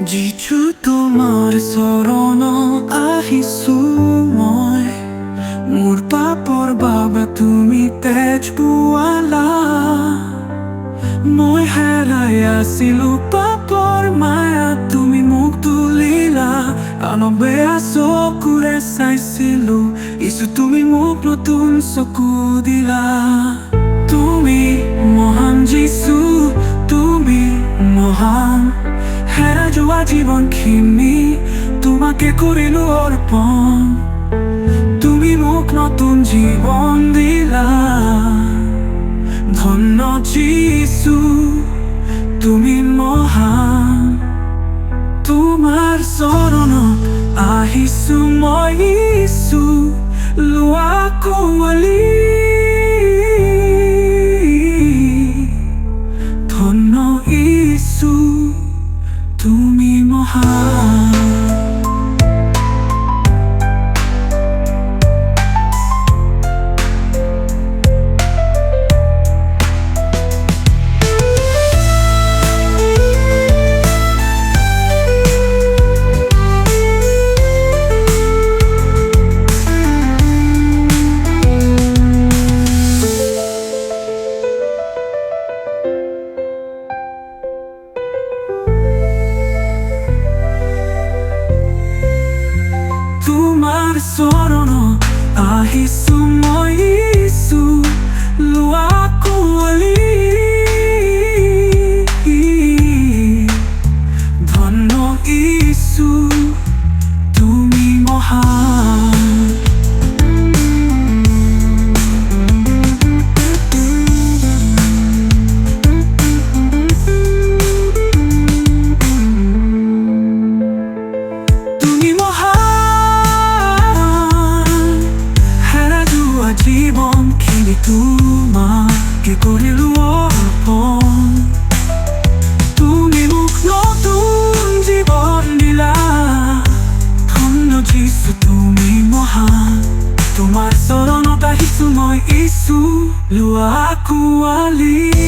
তোমাৰ চৰণত আহিছো মই। মোৰ পাপৰ বাবে তুমি তেজ পোৱালা। মই হেৰাই আছিলো পাপৰ মায়া, তুমি মোক তুলিলা। আনক বেয়া চকুৰে চাইছিলো ইছু তুমি মোক নতুন চকু দিলা। তুমি মহান যিছু হেৰা খিমি তোমাকে করিল অর্পণ। তুমি মুখ নতুন জীবন দিলা। ধন্য চিসু তুমি মহান その愛 জীৱনখিনি তোমাকে কৰিলো অৰ্পণ তুমি মোক নতুন জীৱন দিলা ধন্য যিছু তুমি মহান তোমাৰ চৰণত আহিছো মই ইছু লোৱা কোৱালি